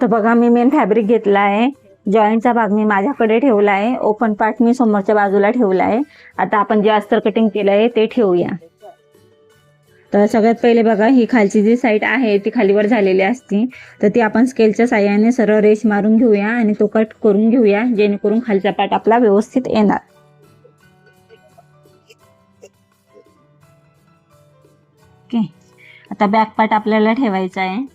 तर बघा मी main fabric घेतला आहे जॉईंटचा भाग मी माझ्याकडे ठेवला आहे ओपन पार्ट मी समोरच्या बाजूला ठेवला आहे आता आपण जे अस्तर कटिंग केलं आहे ते ठेवूया. तर सगळ्यात पहिले बघा ही खालची जी साईड आहे ती खालीवर झालेली असती. तर ती आपण स्केलच्या साह्याने सरळ रेश मारून घेऊया आणि तो कट करून घेऊया जेणेकरून खालचा पार्ट आपला व्यवस्थित येणार. ओके आता बॅक पार्ट आपल्याला ठेवायचा आहे.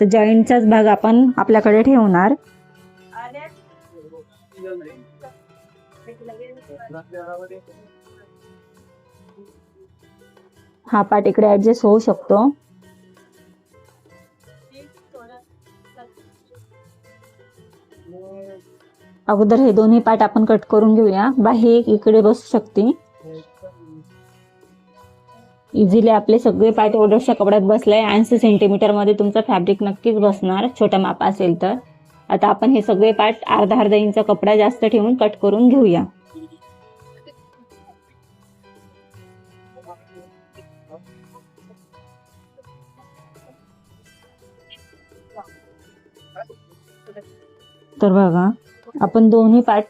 तर जॉईंटचाच भाग आपण आपल्याकडे ठेवणार. हा पार्ट इकडे ऍडजस्ट होऊ शकतो. अगोदर हे दोन्ही पार्ट आपण कट करून घेऊया. बाही एक इकडे बसू शकते. इझिली आपले सगळे पार्ट तेवढ्याशा कपड्यात बसलाय ऐंशी सेंटीमीटरमध्ये तुमचा तुमचं फॅब्रिक नक्कीच बसणार. छोटा माप असेल तर. आता आपण हे सगळे पार्ट अर्धा अर्धा इंच कपडा जास्त ठेवून कट करून घेऊया. तर बघा आपण दोन्ही पार्ट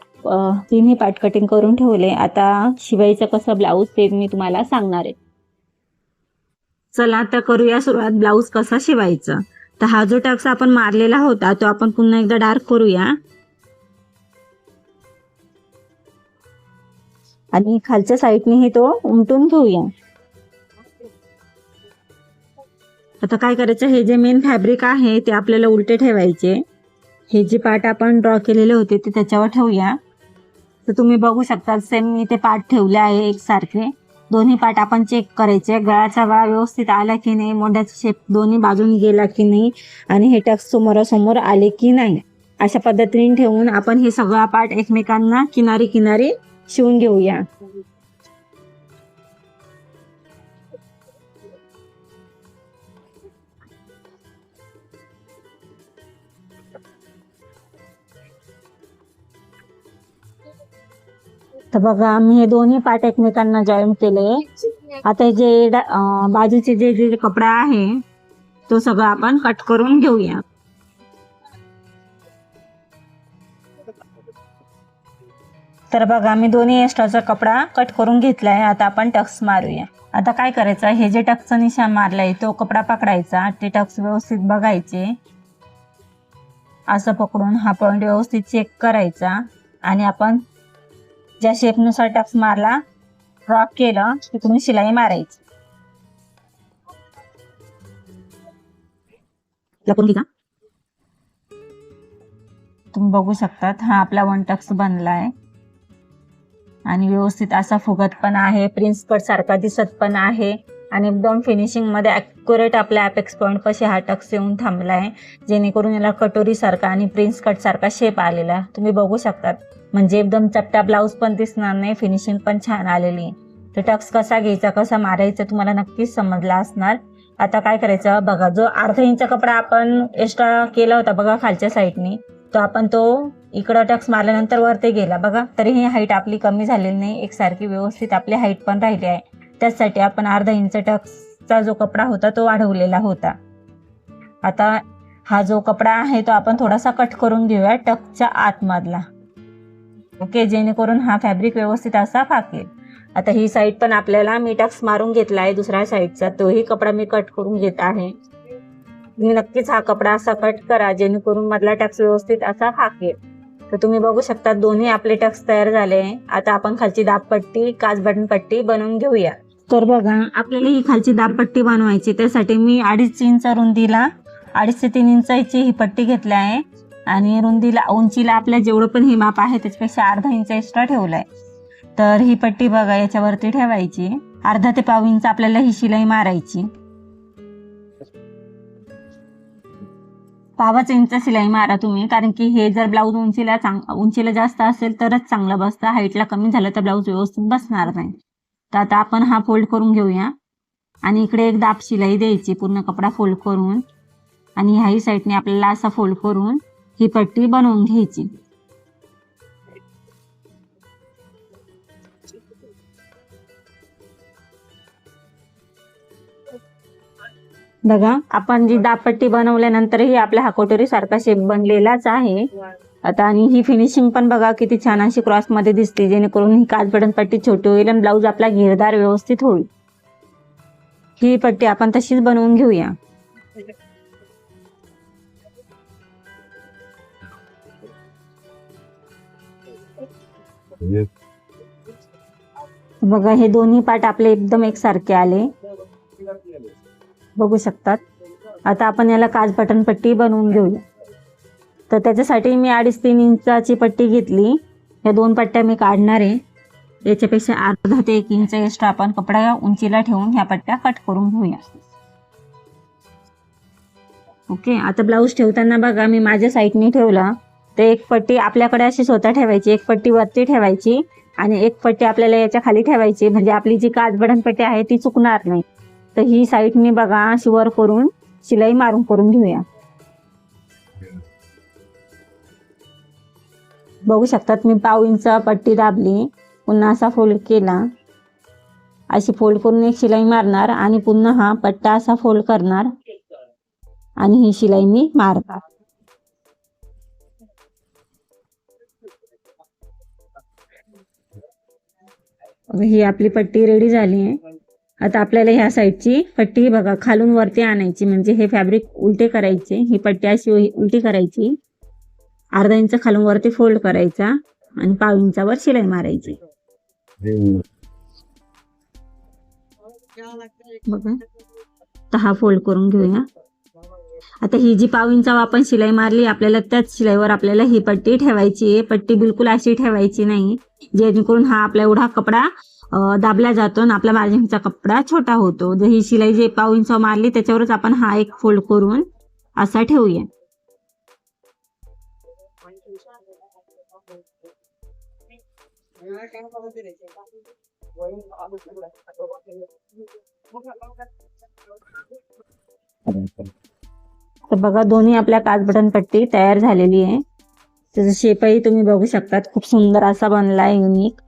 तिन्ही पार्ट कटिंग करून ठेवले. आता शिवायचं कसं ब्लाऊज ते मी तुम्हाला सांगणार आहे. चला आता करूया सुरुवात. ब्लाऊज कसा शिवायचा? तर हा जो टक्स आपण मारलेला होता तो आपण पुन्हा एकदा डार्क करूया. आणि खालच्या साईडने हे तो उमटून घेऊया. आता काय करायचं? हे जे मेन फॅब्रिक आहे ते आपल्याला उलटे ठेवायचे. हे जे पार्ट आपण ड्रॉ केलेले होते ते त्याच्यावर ठेवूया. तर तुम्ही बघू शकता सेम मी ते पार्ट ठेवले आहे एकसारखे. दोन्ही पार्ट आपण चेक करायचे. गळाचा गळा व्यवस्थित आला की नाही मोढ्याचा शेप दोन्ही बाजूनी गेला की नाही आणि हे टक्स समोरासमोर आले की नाही. अशा पद्धतीने ठेवून आपण हे सगळा पार्ट एकमेकांना किनारी किनारी शिवून घेऊया. तर बघा मी हे दोन्ही पार्ट एकमेकांना जॉईन केले. आता जे डा- बाजूचे जे जे कपडा आहे तो सगळा आपण कट करून घेऊया. तर बघा मी दोन्ही एक्स्ट्राचा कपडा कट करून घेतला आहे आता आपण टक्स मारूया. आता काय करायचं? हे जे टक्सचं निशाण मारलंय तो कपडा पकडायचा. ते टक्स व्यवस्थित बघायचे. असं पकडून हा पॉईंट व्यवस्थित चेक करायचा. आणि आपण ज्या शेपनुसार टक्स मारला ड्रॉप केलं तिकडून शिलाई मारायची. तुम्ही बघू शकतात हा आपला वन टक्स बनलाय. आणि व्यवस्थित असा फुगत पण आहे प्रिन्स कट सारखा दिसत पण आहे. आणि एकदम फिनिशिंगमध्ये अॅक्युरेट आपल्या अपेक्स पॉईंट कसे हा टक्स येऊन थांबलाय. जेणेकरून याला कटोरी सारखा आणि प्रिन्स कट सारखा शेप आलेला. तुम्ही बघू शकतात. म्हणजे एकदम चपटा ब्लाऊज पण दिसणार नाही फिनिशिंग पण छान आलेली. तर टक्स कसा घ्यायचा कसा मारायचा तुम्हाला नक्कीच समजला असणार. आता काय करायचं बघा जो अर्धा इंच कपडा आपण एक्स्ट्रा केला होता बघा खालच्या साईडनी तो आपण तो इकडं टक्स मारल्यानंतर वरती गेला. बघा तरीही हाईट आपली कमी झालेली नाही एकसारखी व्यवस्थित आपली हाईट पण राहिली आहे. त्याचसाठी आपण अर्धा इंच टक्सचा जो कपडा होता तो वाढवलेला होता. आता हा जो कपडा आहे तो आपण थोडासा कट करून घेऊया टक्सच्या आतमधला. ओके जेणेकरून हा फॅब्रिक व्यवस्थित असा फाकेल. आता ही साईड पण आपल्याला मी टक्स मारून घेतला आहे दुसऱ्या साईडचा तोही कपडा मी कट करून घेत आहे. तुम्ही नक्कीच हा कपडा असा कट करा जेणेकरून मधला टक्स व्यवस्थित असा फाकेल. तर तुम्ही बघू शकता दोन्ही आपले टक्स तयार झाले. आता आपण खालची दाबपट्टी काच बटन पट्टी बनवून घेऊया. तर बघा आपल्याला ही खालची दाबपट्टी बनवायची. त्यासाठी मी अडीच इंच रुंदीला अडीच ते तीन इंचाची ही पट्टी घेतली आहे. आणि रुंदीला उंचीला आपल्या जेवढं पण हे माप आहे त्याच्यापेक्षा अर्धा इंच एक्स्ट्रा ठेवलाय. तर ही पट्टी बघा याच्यावरती ठेवायची. अर्धा ते पाव इंच आपल्याला ही शिलाई मारायची. पावाच इंच शिलाई मारा तुम्ही कारण की हे जर ब्लाऊज उंचीला चांग उंचीला जास्त असेल तरच चांगलं बसतं. हाईटला कमी झालं तर ब्लाऊज व्यवस्थित बसणार नाही. तर आता आपण हा फोल्ड करून घेऊया. आणि इकडे एक दाब शिलाई द्यायची पूर्ण कपडा फोल्ड करून. आणि ह्याही साईडने आपल्याला असा फोल्ड करून ही पट्टी बनवून घ्यायची. बघा आपण जी दापट्टी बनवल्यानंतरही आपल्या हाकोटोरी सारखा शेप बनलेलाच आहे. आता आणि ही फिनिशिंग पण बघा किती छान अशी क्रॉसमध्ये दिसते जेणेकरून ही काच बटन पट्टी छोटी होईल आणि ब्लाऊज आपला घेरदार व्यवस्थित होईल. ही पट्टी आपण तशीच बनवून घेऊया. बघा हे दोन्ही पार्ट आपले एकदम एकसारखे आले. बघू शकतात. आता आपण याला काच बटन पट्टी बनवून घेऊया. तर त्याच्यासाठी मी अडीच तीन इंचाची पट्टी घेतली. या दोन पट्ट्या मी काढणार आहे. याच्यापेक्षा अर्धा ते एक इंच एक्स्ट्रा आपण कपडा उंचीला ठेवून ह्या पट्ट्या कट करून घेऊया. ओके आता ब्लाऊज ठेवताना बघा मी माझ्या साईडने ठेवला. तर एक पट्टी आपल्याकडे अशी स्वतः ठेवायची एक पट्टी वरती ठेवायची आणि एक पट्टी आपल्याला याच्या खाली ठेवायची. म्हणजे आपली जी काच पट्टी आहे ती चुकणार नाही. तर ही साईडने बघा अशी वर करून शिलाई मारून करून घेऊया. बघू शकतात मी पाव इंच पट्टी दाबली पुन्हा असा फोल्ड केला. अशी फोल्ड करून एक शिलाई मारणार आणि पुन्हा हा पट्टा असा फोल्ड करणार. आणि ही शिलाई मी मारणार. ही आपली पट्टी रेडी झाली आहे. आता आपल्याला ह्या साईडची पट्टी बघा खालून वरती आणायची. म्हणजे हे फॅब्रिक उलटे करायचे. ही पट्टी अशी उलटी करायची. अर्धा इंच खालून वरती फोल्ड करायचा आणि पाव इंचावर शिलाई मारायची. बघा. तर हा फोल्ड करून घेऊया. आता ही जी पाव इंचावर आपण शिलाई मारली आपल्याला त्याच शिलाईवर आपल्याला ही पट्टी ठेवायची आहे. पट्टी बिलकुल अशी ठेवायची नाही. जेणेकरून हा आपला एवढा कपडा दाबला जातो आणि आपला मार्जिनचा कपडा छोटा होतो. जर ही शिलाई जे पाव इंच मारली त्याच्यावरच आपण हा एक फोल्ड करून असा ठेवूया. तर बघा दोन्ही आपल्या काच बटन पट्टी तयार झालेली आहे. त्याचा शेपही तुम्ही बघू शकतात. खूप सुंदर असा बनला आहे युनिक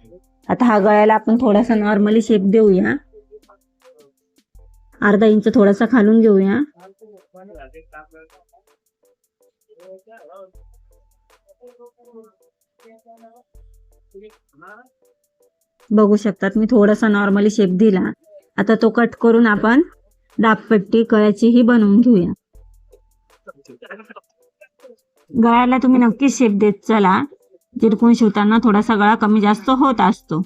आता हा गळ्याला आपण थोडासा नॉर्मली शेप देऊया. अर्धा इंच थोडासा खालून घेऊया. बघू शकतात मी थोडासा नॉर्मली शेप दिला. आता तो कट करून आपण दाबपट्टी कळ्याचीही बनवून घेऊया. गळ्याला तुम्ही नक्कीच शेप देत चला. चिरकून शिवताना थोडासा गळा कमी जास्त होत असतो.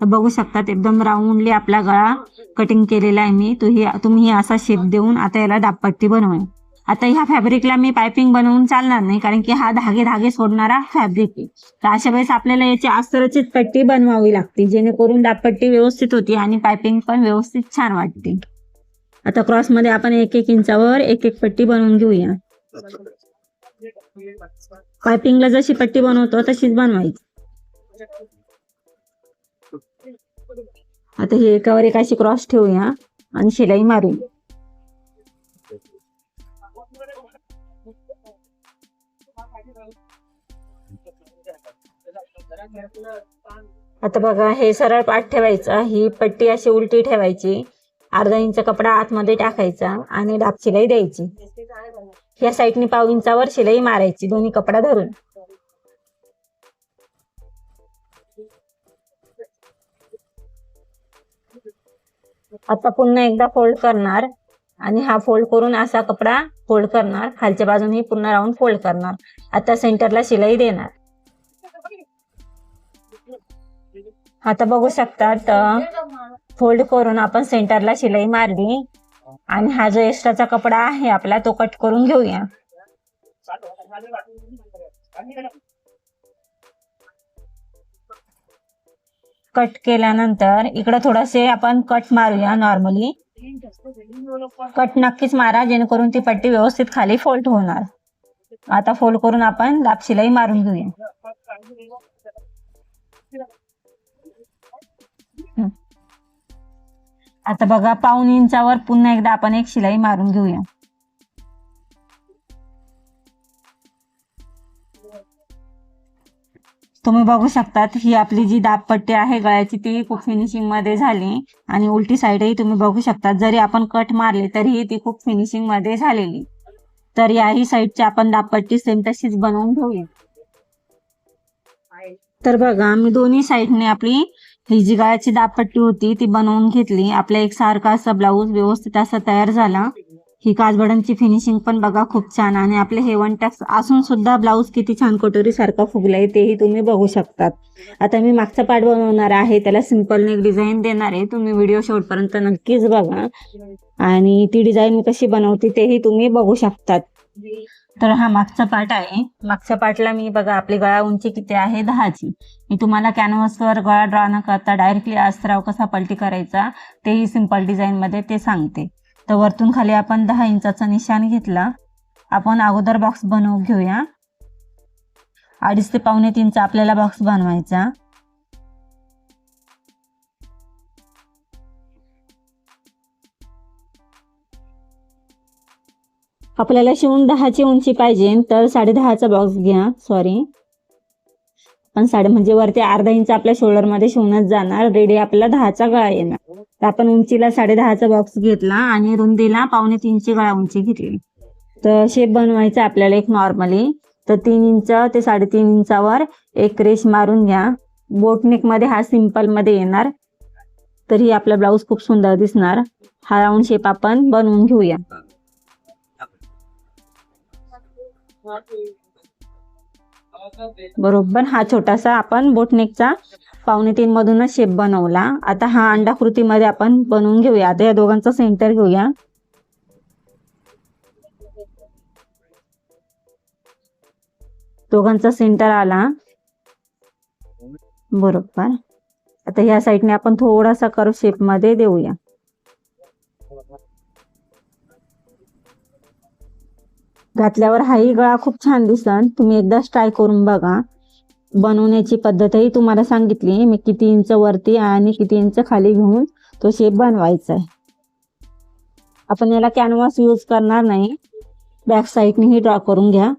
तर बघू शकतात एकदम राऊंडली आपला गळा कटिंग केलेला आहे मी. तो ही तुम्ही असा शेप देऊन आता याला दापपट्टी बनवूया. आता ह्या फॅब्रिकला मी पायपिंग बनवून चालणार नाही कारण की हा धागे धागे सोडणारा फॅब्रिक आहे. तर अशा वेळेस आपल्याला याची अस्तरचित पट्टी बनवावी लागते जेणेकरून दापपट्टी व्यवस्थित होती आणि पायपिंग पण व्यवस्थित छान वाटते. आता क्रॉसमध्ये आपण एक एक इंचावर एक एक पट्टी बनवून घेऊया. पायपिंगला जशी पट्टी बनवतो तशीच बनवायची. आता हे एकावर एक अशी क्रॉस ठेवूया आणि शिलाई मारू आता बघा हे सरळ पाठ ठेवायचं. ही पट्टी अशी उलटी ठेवायची. अर्धा इंच कपडा आतमध्ये टाकायचा आणि डाग शिलाई द्यायची. या साईडने पाव इंचावर शिलाई मारायची दोन्ही कपडा धरून. आता पुन्हा एकदा फोल्ड करणार आणि हा फोल्ड करून असा कपडा फोल्ड करणार. खालच्या बाजूने पुन्हा राऊंड फोल्ड करणार. आता सेंटरला शिलाई देणार. आता बघू शकतात फोल्ड करून आपण सेंटरला शिलाई मारली. आणि हा जो एक्स्ट्राचा कपडा आहे आपला तो कट करून घेऊया. कट केल्यानंतर इकडे थोडसे आपण कट मारूया नॉर्मली कट नक्कीच मारा जेणेकरून ती पट्टी व्यवस्थित खाली फोल्ड होणार. आता फोल्ड करून आपण लापशीलाही मारून घेऊया. आता बघा पाऊन इंचावर पुन्हा एकदा आपण एक शिलाई मारून घेऊया. तुम्ही बघू शकतात ही आपली जी दाबपट्टी आहे गळ्याची ती खूप फिनिशिंगमध्ये झाली. आणि उलटी साईडही तुम्ही बघू शकतात जरी आपण कट मारले तरीही ती खूप फिनिशिंगमध्ये झालेली. तर याही साईडची आपण दाबपट्टी सेम तशीच बनवून घेऊया. तर बघा मी दोन्ही साईडने आपली ही जी गळ्याची दापट्टी होती ती बनवून घेतली. आपला एक सारखा असा ब्लाऊज व्यवस्थित असा तयार झाला. ही काजबडांची फिनिशिंग पण बघा खूप छान आणि आपले हेवन टॅक्स असून सुद्धा ब्लाऊज किती छान कटोरी सारखा फुगलाय तेही तुम्ही बघू शकतात. आता मी मागचा पार्ट बनवणार आहे. त्याला सिंपल नेक डिझाईन देणार आहे. तुम्ही व्हिडिओ शेवटपर्यंत नक्कीच बघा. आणि ती डिझाईन मी कशी बनवते तेही तुम्ही बघू शकतात. तर हा मागचा पार्ट आहे. मागच्या पार्टला मी बघा आपली गळा उंची किती आहे? दहाची. मी तुम्हाला कॅनव्हासवर गळा ड्रॉ न करता डायरेक्टली अस्त्राव कसा पलटी करायचा तेही सिंपल डिझाईनमध्ये ते सांगते. तर वरतून खाली आपण दहा इंचाचा निशाण घेतला. आपण अगोदर बॉक्स बनवून घेऊया. अडीच ते पावणे तीनचा आपल्याला बॉक्स बनवायचा. आपल्याला शिवून दहाची उंची पाहिजे तर साडे दहाचा बॉक्स घ्या. सॉरी पण साडे म्हणजे वरती अर्धा इंच आपल्या शोल्डरमध्ये शिवूनच जाणार. रेडी आपल्याला दहाचा गळा येणार. तर आपण उंचीला साडे दहाचा बॉक्स घेतला आणि रुंदीला पावणे तीनची गळा उंची घेतली तर शेप बनवायचा आपल्याला एक नॉर्मली तर तीन इंच ते साडेतीन इंचावर एक रेश मारून घ्या. बोटनेकमध्ये हा सिंपलमध्ये येणार. तरी आपला ब्लाऊज खूप सुंदर दिसणार. हा राऊंड शेप आपण बनवून घेऊया. बरोबर. हा छोटासा आपण बोटनेकचा पावणे तीन मधूनच शेप बनवला. आता हा अंडाकृतीमध्ये आपण बनवून घेऊया. आता या दोघांचा सेंटर घेऊया. दोघांचा सेंटर आला. बरोबर. आता ह्या साईडने आपण थोडासा कर्व शेपमध्ये देऊया. घातल्यावर हाही गळा खूप छान दिसन तुम्ही एकदाच ट्राय करून बघा. बनवण्याची पद्धतही तुम्हाला सांगितली. मी किती इंच वरती आणि किती इंच खाली घेऊन तो शेप बनवायचा आहे. आपण याला कॅनव्हास यूज करणार नाही. बॅक साईडनेही ड्रॉ करून घ्या.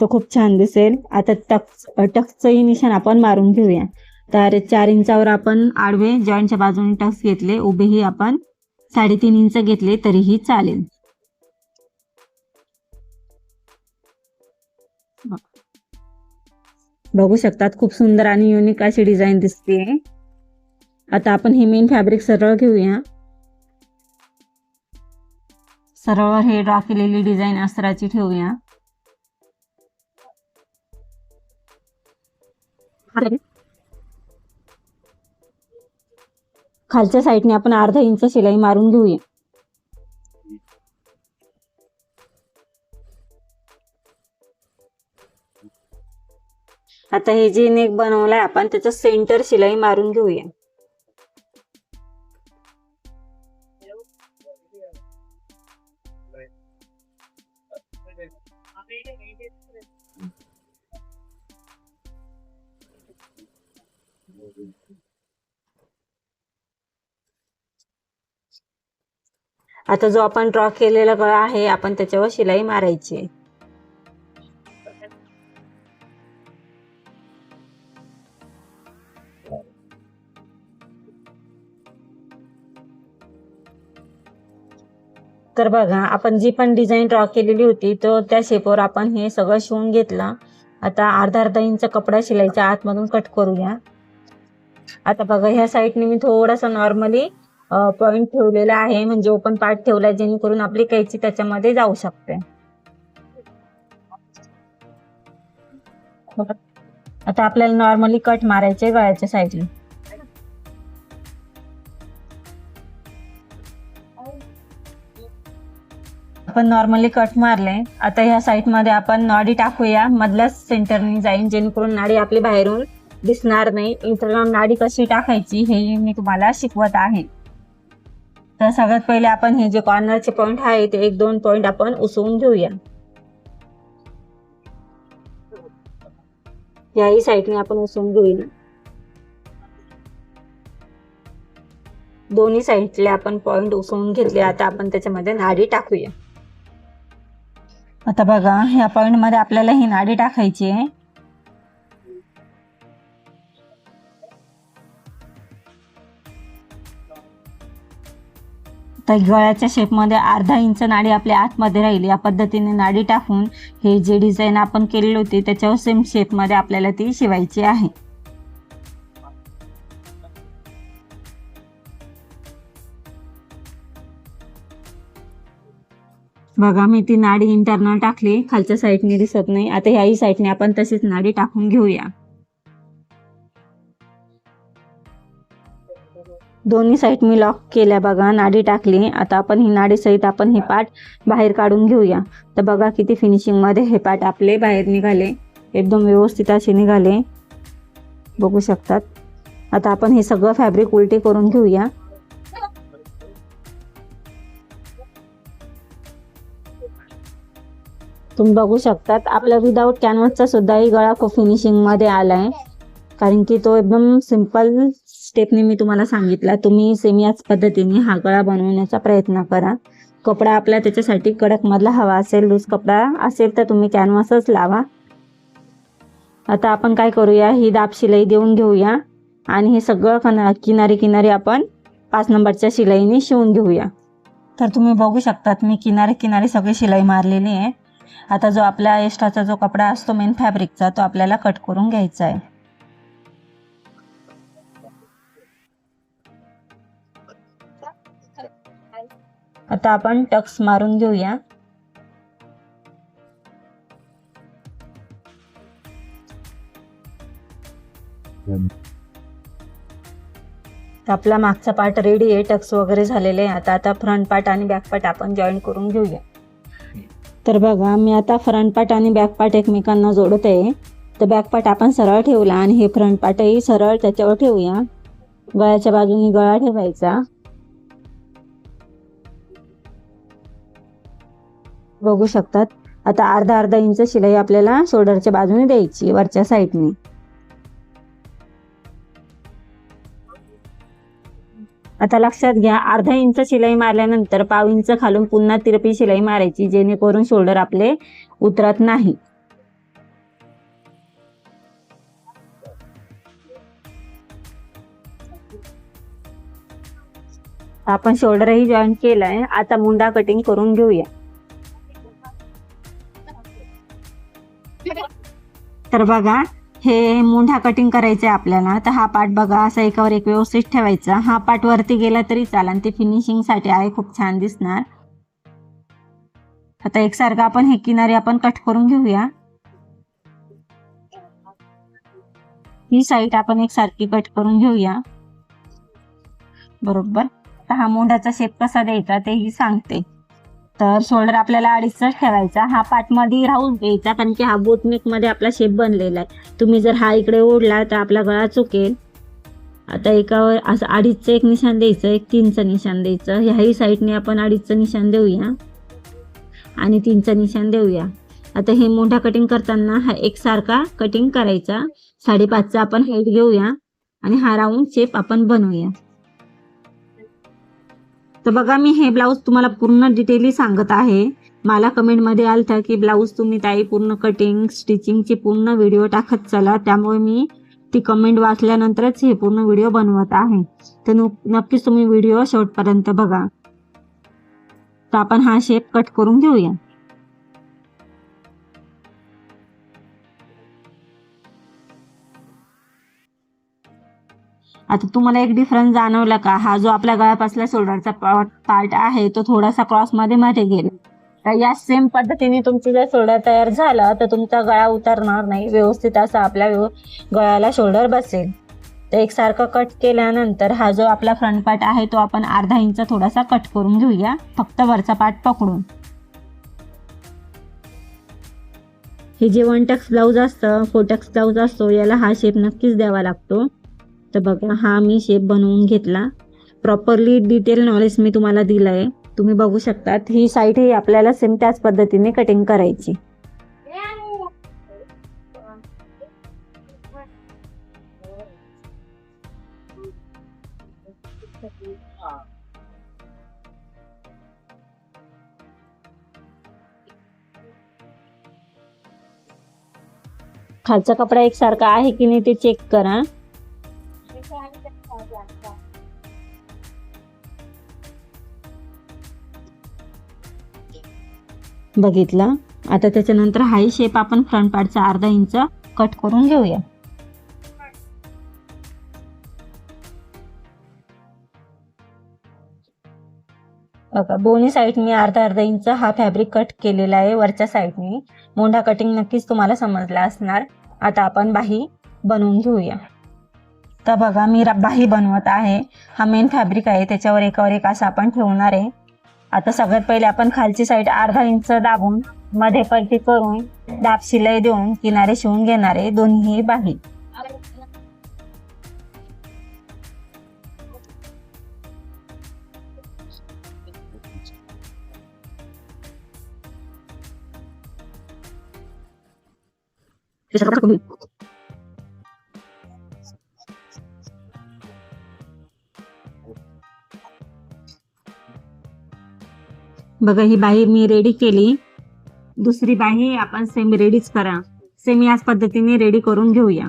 तो खूप छान दिसेल. आता टक्स टक्सचंही निशाण आपण मारून घेऊया. तर चार इंचावर आपण आडवे जॉईंटच्या बाजूने टक्स घेतले उभेही आपण साडेतीन इंच घेतले तरीही चालेल. बघू शकतात खूप सुंदर आणि युनिक अशी डिझाईन दिसते आता आपण हे मेन फॅब्रिक सरळ घेऊया. सरळ हे ड्रॉ केलेली डिझाईन अस्त्राची ठेवूया. खालच्या साईडने आपण अर्धा इंच शिलाई मारून घेऊया. आता हे जे नेक बनवलाय आपण त्याचं सेंटर शिलाई मारून घेऊया. आता जो आपण ड्रॉ केलेला गळा आहे आपण त्याच्यावर शिलाई मारायची तर बघा आपण जी पण डिझाईन ड्रॉ केलेली होती तर त्या शेपवर आपण हे सगळं शिवून घेतलं. आता अर्धा अर्धा इंच कपडा शिलाईच्या आतमधून कट करूया. आता बघा ह्या साईडने मी थोडासा नॉर्मली पॉइंट ठेवलेला आहे. म्हणजे ओपन पार्ट ठेवलाय जेणेकरून आपली कैची त्याच्यामध्ये जाऊ शकते. आता आपल्याला नॉर्मली कट मारायचे गळ्याच्या साईडला आपण नॉर्मली कट मारले. आता ह्या साईडमध्ये आपण नाडी टाकूया. मधल्याच सेंटरने जाईन जेणेकरून नाडी आपली बाहेरून दिसणार नाही. इथं नाडी कशी टाकायची हे मी तुम्हाला शिकवत आहे. तर सगळ्यात पहिले आपण हे जे कॉर्नरचे पॉइंट आहे ते एक दोन पॉइंट आपण उसवून घेऊया. याही साईडने आपण उसवून घेऊया. दोन्ही साईडले आपण पॉइंट उसवून घेतले आता आपण त्याच्यामध्ये नाडी टाकूया. आता बघा ह्या पॉइंटमध्ये आपल्याला ही नाडी टाकायची आहे. तर गळ्याच्या शेपमध्ये अर्धा इंच नाडी आपल्या आतमध्ये राहील. या पद्धतीने नाडी टाकून हे जे डिझाईन आपण केलेली होती त्याच्यावर सेम शेपमध्ये आपल्याला ती शिवायची आहे. बघा मी ती नाडी इंटरनल टाकली. खालच्या साईडने दिसत नाही. आता ह्याही साईडने आपण तशीच नाडी टाकून घेऊया. दोन्ही साईड मी लॉक केल्या बघा. नाडी टाकली. आता आपण ही नाडी सहित आपण हे पाट बाहेर काढून घेऊया. तर बघा किती फिनिशिंगमध्ये हे पाट आपले बाहेर निघाले. एकदम व्यवस्थित असे निघाले. बघू शकतात. आता आपण हे सगळं फॅब्रिक उलटे करून घेऊया. तुम्ही बघू शकतात आपला विदाऊट कॅनव्हसचा सुद्धाही गळा खूप फिनिशिंगमध्ये आलाय. कारण की तो एकदम सिंपल स्टेपने मी तुम्हाला सांगितला तुम्ही सेम याच पद्धतीने हा गळा बनवण्याचा प्रयत्न करा. कपडा आपला त्याच्यासाठी कडकमधला हवा असेल लूज कपडा असेल तर तुम्ही कॅनव्हासच लावा. आता आपण काय करूया ही दाब शिलाई देऊन घेऊया आणि हे सगळं कन किनारी किनारी आपण पाच नंबरच्या शिलाईने शिवून घेऊया. तर तुम्ही बघू शकतात मी किनारी किनारी सगळी शिलाई मारलेली आहे. आता जो आपला एक्स्ट्राचा जो कपडा असतो मेन फॅब्रिकचा तो आपल्याला कट करून घ्यायचा आहे. आता आपण टक्स मारून घेऊया. आपला मागचा पार्ट रेडी आहे टक्स वगैरे झालेले आहे. आता आता फ्रंट पार्ट आणि बॅक पार्ट आपण जॉईन करून घेऊया. तर बघा मी आता फ्रंट पार्ट आणि बॅक पार्ट एकमेकांना जोडत आहे. तर बॅक पार्ट आपण सरळ ठेवला आणि हे फ्रंट पार्टही सरळ त्याच्यावर ठेवूया. गळ्याच्या बाजूनी गळा ठेवायचा. बघू शकतात. आता अर्धा अर्धा इंच शिलाई आपल्याला शोल्डरच्या बाजूने द्यायची वरच्या साईडने. आता लक्षात घ्या अर्धा इंच शिलाई मारल्यानंतर पाव इंच खालून पुन्हा तिरपी शिलाई मारायची जेणेकरून शोल्डर आपले उतरत नाही. आपण शोल्डरही जॉईन केलाय. आता मुंडा कटिंग करून घेऊया. तर बघा हे मुंढा कटिंग करायचं आहे आपल्याला. तर हा पार्ट बघा असा एकावर एक व्यवस्थित ठेवायचा. हा पार्ट वरती गेला तरी चालेल. आणि ते फिनिशिंगसाठी आहे खूप छान दिसणार. आता एकसारखं आपण हे किनारी आपण कट करून घेऊया. ही साईड आपण एकसारखी कट करून घेऊया. बरोबर? तर हा मुंढाचा शेप कसा द्यायचा तेही सांगते. तर शोल्डर आपल्याला अडीचचाच ठेवायचा. हा पाठमध्ये राहून द्यायचा कारण की हा बोटनेकमध्ये आपला शेप बनलेला आहे. तुम्ही जर हा इकडे ओढला तर आपला गळा चुकेल. आता एकावर असं अडीचचं एक निशाण द्यायचं एक तीनचं निशाण द्यायचं. ह्याही साईडने आपण अडीचचं निशाण देऊया आणि तीनचं निशाण देऊया. आता हे मोठा कटिंग करताना हा एकसारखा कटिंग करायचा. साडेपाचचा आपण हेड घेऊया आणि हा राऊंड शेप आपण बनवूया. तर बघा मी हे ब्लाऊज तुम्हाला पूर्ण डिटेली सांगत आहे. मला कमेंटमध्ये आलं की ब्लाऊज तुम्ही ताई पूर्ण कटिंग स्टिचिंगची पूर्ण व्हिडिओ टाकत चला. त्यामुळे मी ती कमेंट वाचल्यानंतरच हे पूर्ण व्हिडिओ बनवत आहे. तर नक्कीच तुम्ही व्हिडिओ शेवटपर्यंत बघा. तर आपण हा शेप कट करून घेऊया. आता तुम्हाला एक डिफरन्स जाणवला का? हा जो आपल्या गळ्यापासला शोल्डरचा पार्ट आहे तो थोडासा क्रॉसमध्ये मध्ये गेला. तर या सेम पद्धतीने तुमचं जर शोल्डर तयार झाला तर तुमचा गळा उतरणार नाही. व्यवस्थित असा आपल्या गळ्याला शोल्डर बसेल. तर एकसारखं कट केल्यानंतर हा जो आपला फ्रंट पार्ट आहे तो आपण अर्धा इंच थोडासा कट करून घेऊया. फक्त वरचा पार्ट पकडून. हे जे वन टक्स ब्लाऊज असतं फोटक्स ब्लाऊज असतो याला हा शेप नक्कीच द्यावा लागतो. तर बघा हा मी शेप बनवून घेतला. प्रॉपरली डिटेल नॉलेज मी तुम्हाला दिलं आहे तुम्ही बघू शकतात ही साईड ही आपल्याला सेम त्याच पद्धतीने कटिंग करायची. खालचा कपडा एकसारखा आहे की नाही ते चेक करा. बघितलं. आता त्याच्यानंतर हाई शेप आपण फ्रंट पार्टचा अर्धा इंच कट करून घेऊया. बघा दोन्ही साईड मी अर्धा अर्धा इंच हा फॅब्रिक कट केलेला आहे वरच्या साईडनी मोंढा कटिंग नक्कीच तुम्हाला समजला असणार. आता आपण बाही बनवून घेऊया. तर बघा मी बाही बनवत आहे. हा मेन फॅब्रिक आहे त्याच्यावर एकावर एक असं आपण ठेवणार आहे. आता सगळ्यात पहिले आपण खालची साईड अर्धा इंच दाबून मध्ये पलटी करून दाब शिलाई देऊन किनारे शिवून घेणारे दोन्ही बाही बघा ही बाही मी रेडी केली. दुसरी बाही आपण सेम रेडीच करा. सेम याच पद्धतीने रेडी करून घेऊया.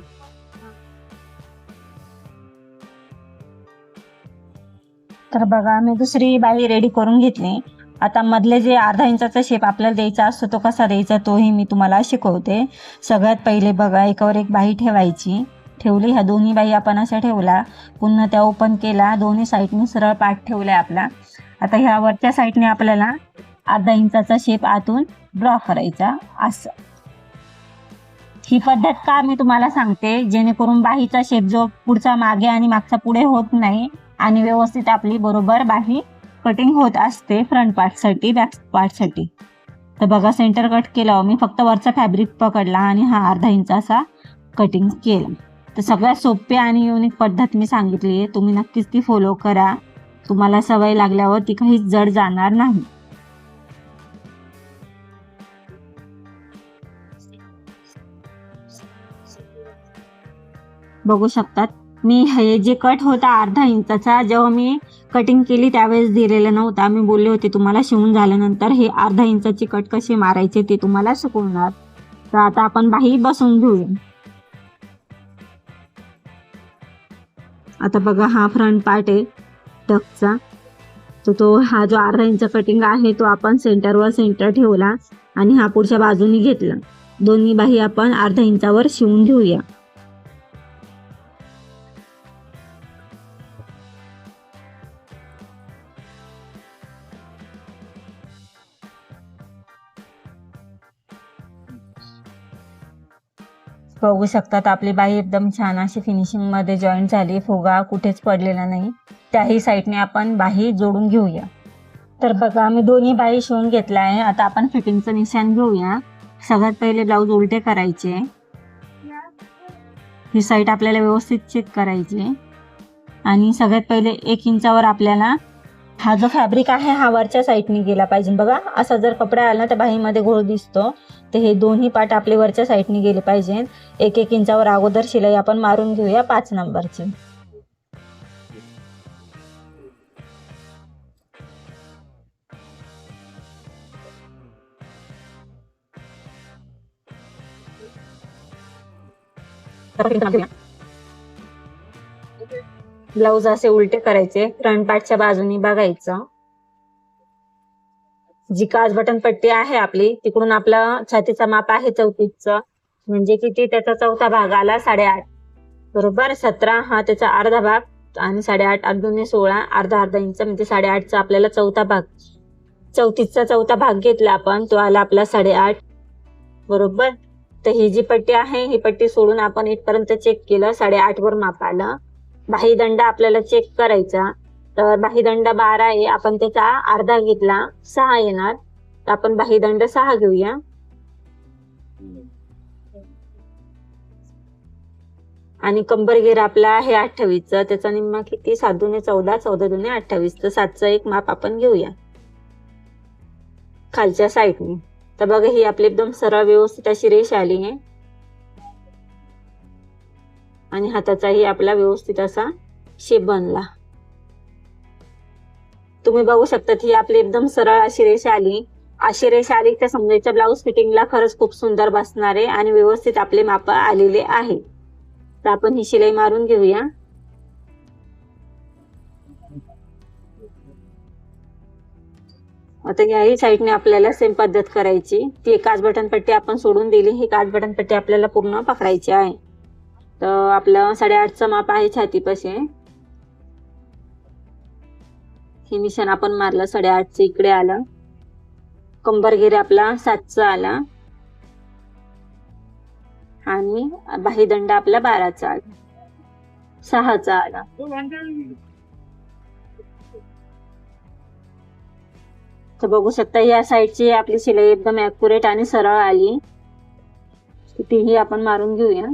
तर बघा मी दुसरी बाही रेडी करून घेतली. आता मधले जे अर्धा इंचाचा शेप आपल्याला द्यायचा असतो तो कसा द्यायचा तोही मी तुम्हाला शिकवते. सगळ्यात पहिले बघा एकावर एक बाही ठेवायची. ठेवली ह्या दोन्ही बाही आपण अशा ठेवला पुन्हा त्या ओपन केला दोन्ही साईडने सरळ पाठ ठेवला आपला. आता ह्या वरच्या साईडने आपल्याला अर्धा इंचाचा शेप आतून ड्रॉ करायचा असं. ही पद्धत का मी तुम्हाला सांगते? जेणेकरून बाहीचा शेप जो पुढचा मागे आणि मागचा पुढे होत नाही आणि व्यवस्थित आपली बरोबर बाही कटिंग होत असते फ्रंट पार्टसाठी बॅक पार्टसाठी तर बघा सेंटर कट केलं मी फक्त वरचा फॅब्रिक पकडला आणि हा अर्धा इंच असा कटिंग केला. तर सगळ्यात सोपी आणि युनिक पद्धत मी सांगितली आहे. तुम्ही नक्कीच ती फॉलो करा. तुम्हाला सवय लागल्यावर ती काही जड जाणार नाही. बघू शकतात. मी हे जे कट होता अर्धा इंचाचा जेव्हा मी कटिंग केली त्यावेळेस दिलेला नव्हता. मी बोलले होते तुम्हाला शिवून झाल्यानंतर हे अर्धा इंचाचे कट कसे मारायचे ते तुम्हाला शिकवणार. तर आता आपण बाही बसून घेऊया. आता बघा हा फ्रंट पार्ट आहे. टकचा तर तो हा जो अर्धा इंच कटिंग आहे तो आपण सेंटरवर सेंटर ठेवला आणि हा पुढच्या बाजूनी घेतला. दोन्ही बाही आपण अर्धा इंचावर शिवून घेऊया. बघू शकतात. आपली बाई एकदम छान अशी फिनिशिंगमध्ये जॉईंट झाली. फुगा कुठेच पडलेला नाही. त्याही साईडने आपण बाही जोडून घेऊया. तर बघा आम्ही दोन्ही बाही शिवून घेतला आहे. आता आपण फिटिंगचं निशाण घेऊया. सगळ्यात पहिले ब्लाऊज उलटे करायचे. ही साईड आपल्याला व्यवस्थित चेक करायची. आणि सगळ्यात पहिले एक इंचावर आपल्याला हा जो फॅब्रिक आहे हा वरच्या साईडने गेला पाहिजे. बघा असा जर कपडा आला ना तर बाहीमध्ये घोळ दिसतो. तर हे दोन्ही पाट आपले वरच्या साईडने गेले पाहिजे. एक एक इंचावर अगोदर शिलाई आपण मारून घेऊया पाच नंबरची. ब्लाऊज असे उलटे करायचे फ्रंट पार्टच्या बाजूनी बघायचं. जी काज बटन पट्टी आहे आपली तिकडून आपला छातीचा माप आहे चौतीसचं. म्हणजे किती? त्याचा चौथा भाग आला साडेआठ. बरोबर? सतरा हा त्याचा अर्धा भाग आणि साडेआठ आठ सोळा अर्धा अर्धा इंच म्हणजे साडेआठचा आपल्याला चौथा भाग. चौतीसचा चौथा भाग घेतला आपण तो आला आपला साडेआठ. बरोबर? तर ही जी पट्टी आहे ही पट्टी सोडून आपण इथपर्यंत चेक केलं साडेआठ वर माप आलं. दंड आपल्याला चेक करायचा. तर बाही बारा आहे आपण त्याचा अर्धा घेतला सहा येणार. तर आपण बाही दंड सहा घेऊया. आणि कंबर घेर आपला आहे अठ्ठावीसचा त्याचा निम्मा किती? सात दुने चौदा चौदा दुने अठ्ठावीस. तर सातचं एक माप आपण घेऊया. खालच्या साईडने तर बघा ही आपली एकदम सरळ व्यवस्थित अशी रेष आली आहे. आणि हाताचाही आपला व्यवस्थित असा शेप बनला. तुम्ही बघू शकता ही आपली एकदम सरळ अशी रेषा आली. अशी रेषा आली तर समजायच्या ब्लाऊज फिटिंगला खरंच खूप सुंदर बसणारे आणि व्यवस्थित आपले माप आलेले आहे. तर आपण ही शिलाई मारून घेऊया. आता याही साईडने आपल्याला सेम पद्धत करायची. ती काच बटन पट्टी आपण सोडून दिली. ही काच बटन पट्टी आपल्याला पूर्ण पकडायची आहे. तर आपलं साडेआठचं माप आहे छातीपाशी. हे निशाण आपण मारलं साडेआठचं इकडे आलं. कंबरगिरी आपला सातचा आला. आणि बाहीदंड आपला बाराचा आला. सहाचा आला. तर बघू शकता या साईडची आपली शिलाई एकदम अॅक्युरेट आणि सरळ आली. तीही आपण मारून घेऊया.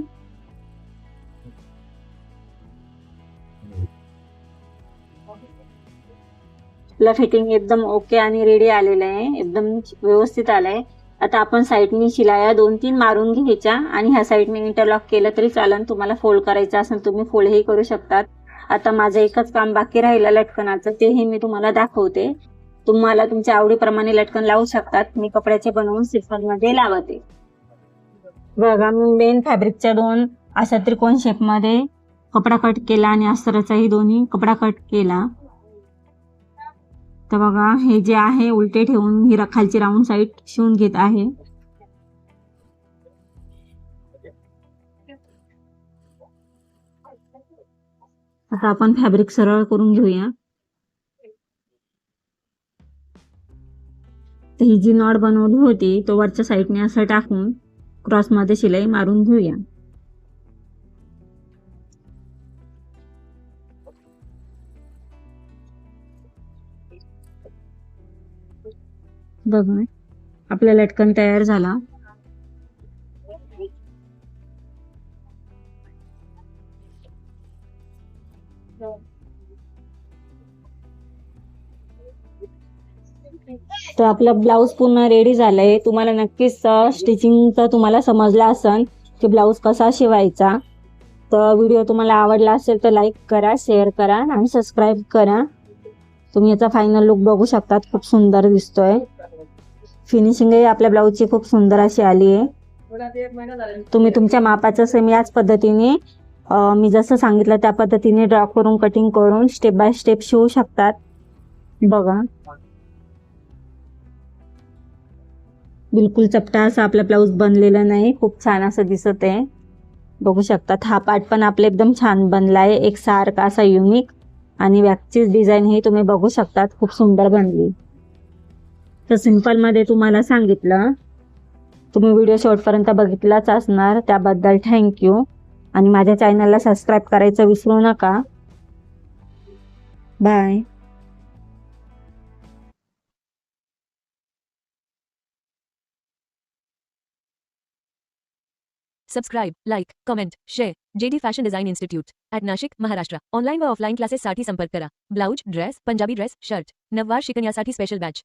आपलं फिटिंग एकदम ओके आणि रेडी आलेलं आहे. एकदम व्यवस्थित आलंय. आता आपण साईडनी शिलाया दोन तीन मारून घ्यायच्या आणि ह्या साईडने इंटरलॉक केलं तरी चालेल तुम्हाला फोल्ड करायचं असेल तुम्ही फोल्डही करू शकतात. आता माझं एकच काम बाकी राहिलं लटकनाचं तेही मी तुम्हाला दाखवते. तुम्हाला तुमच्या आवडीप्रमाणे लटकन लावू शकतात. मी कपड्याचे बनवून सिल्फरमध्ये लावते. बघा मी मेन फॅब्रिकच्या दोन अशा त्रिकोण शेपमध्ये कपडा कट केला आणि अस्तराचाही दोन्ही कपडा कट केला. तर बघा हे जे आहे उलटे ठेवून ही खालची राऊंड साईड शिवून घेत आहे. आता आपण फॅब्रिक सरळ करून घेऊया. तर ही जी नॉट बनवली होती तो वरच्या साईडने असं टाकून क्रॉसमध्ये शिलाई मारून घेऊया. बघा आपला लटकन तयार झाला. तर आपला ब्लाऊज पूर्ण रेडी झालाय. तुम्हाला नक्कीच स्टिचिंगचा तुम्हाला समजलं असन की ब्लाऊज कसा शिवायचा. तर व्हिडिओ तुम्हाला आवडला असेल तर लाईक करा शेअर करा आणि सबस्क्राईब करा. तुम्ही याचा फायनल लुक बघू शकतात. खूप सुंदर दिसतोय. फिनिशिंगही आपल्या ब्लाऊजची खूप सुंदर अशी आली आहे. तुम्ही तुमच्या मापाचं सेम याच पद्धतीने मी जसं सांगितलं त्या पद्धतीने ड्रॉ करून कटिंग करून स्टेप बाय स्टेप शिवू शकतात. बघा. बिलकुल चपटा असा आपला ब्लाऊज बनलेला नाही. खूप छान असं दिसत आहे. बघू शकतात. हा पार्ट पण आपला एकदम छान बनला आहे. एक सारखा असा युनिक आणि वॅक्सची डिझाईन ही तुम्ही बघू शकतात. खूप सुंदर बनली. तर सिम्पलमध्ये तुम्हाला सांगितलं. तुम्ही व्हिडिओ शेवटपर्यंत बघितलाच असणार. त्याबद्दल थँक्यू आणि माझ्या चॅनलला सबस्क्राईब करायचं विसरू नका. Bye subscribe like comment share JD fashion design institute at Nashik Maharashtra online व ऑफलाईन क्लासेससाठी संपर्क करा. Blouse dress Punjabi dress shirt नववार शिकण्यासाठी स्पेशल बॅच